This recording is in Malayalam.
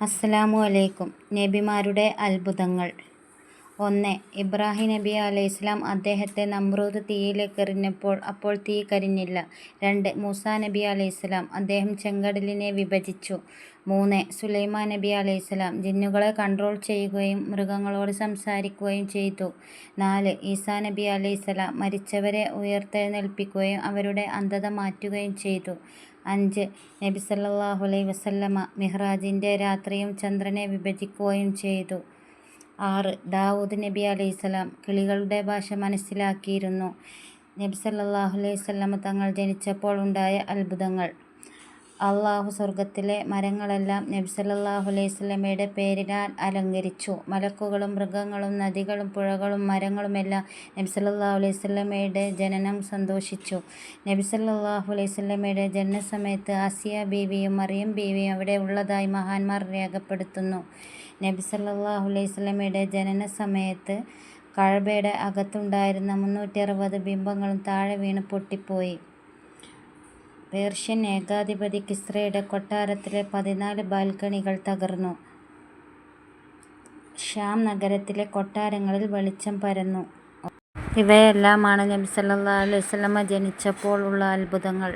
അസ്സലാമു അലൈക്കും നബിമാരുടെ അത്ഭുതങ്ങൾ. ഒന്ന് ഇബ്രാഹിം നബി അലൈഹിസ്സലാം അദ്ദേഹത്തെ നമ്രൂദ് തീയിലേക്ക് എറിഞ്ഞപ്പോൾ അപ്പോൾ തീ കരിഞ്ഞില്ല. രണ്ട് മൂസ നബി അലൈഹിസ്സലാം അദ്ദേഹം ചെങ്കടലിനെ വിഭജിച്ചു. മൂന്ന് സുലൈമാൻ നബി അലൈഹിസ്സലാം ജിന്നുകളെ കൺട്രോൾ ചെയ്യുകയും മൃഗങ്ങളോട് സംസാരിക്കുകയും ചെയ്തു. നാല് ഈസാ നബി അലൈഹിസ്സലാം മരിച്ചവരെ ഉയർത്തെഴുന്നേൽപ്പിക്കുകയും അവരുടെ അന്ധത മാറ്റുകയും ചെയ്തു. അഞ്ച്. നബി സല്ലാഹു അലൈ വസല്ലമ മിഹ്റാജിന്റെ രാത്രിയും ചന്ദ്രനെ വിഭജിക്കുകയും ചെയ്തു. ആറ്. ദാവൂദ് നബി അലൈഹിസ്സലാം കിളികളുടെ ഭാഷ മനസ്സിലാക്കിയിരുന്നു. നബി സല്ലാഹു അലൈഹി വസല്ലമ തങ്ങൾ ജനിച്ചപ്പോൾ ഉണ്ടായ അത്ഭുതങ്ങൾ. അള്ളാഹു സ്വർഗത്തിലെ മരങ്ങളെല്ലാം നബ്സലല്ലാഹു വസല്ലമയുടെ പേരിനാൽ അലങ്കരിച്ചു. മലക്കുകളും മൃഗങ്ങളും നദികളും പുഴകളും മരങ്ങളുമെല്ലാം നബി സല്ലല്ലാഹു അലൈഹി വസല്ലമയുടെ ജനനം സന്തോഷിച്ചു. നബ്സലല്ലാഹു വസല്ലമയുടെ ജനനസമയത്ത് ആസിയ ബീവിയും മറിയം ബീവിയും അവിടെ ഉള്ളതായി മഹാന്മാർ രേഖപ്പെടുത്തുന്നു. നബ്സലല്ലാഹു സല്ലല്ലാഹു അലൈഹി വസല്ലമയുടെ ജനനസമയത്ത് കഅബയുടെ അകത്തുണ്ടായിരുന്ന മുന്നൂറ്റി അറുപത് ബിംബങ്ങളും താഴെ വീണ് പൊട്ടിപ്പോയി. പേർഷ്യൻ ഏകാധിപതി കിസ്രയുടെ കൊട്ടാരത്തിലെ പതിനാല് ബാൽക്കണികൾ തകർന്നു. ഷാം നഗരത്തിലെ കൊട്ടാരങ്ങളിൽ വെളിച്ചം പരന്നു. ഇവയെല്ലാമാണ് നബി അലൈഹി വസല്ലമ ജനിച്ചപ്പോൾ ഉള്ള അത്ഭുതങ്ങൾ.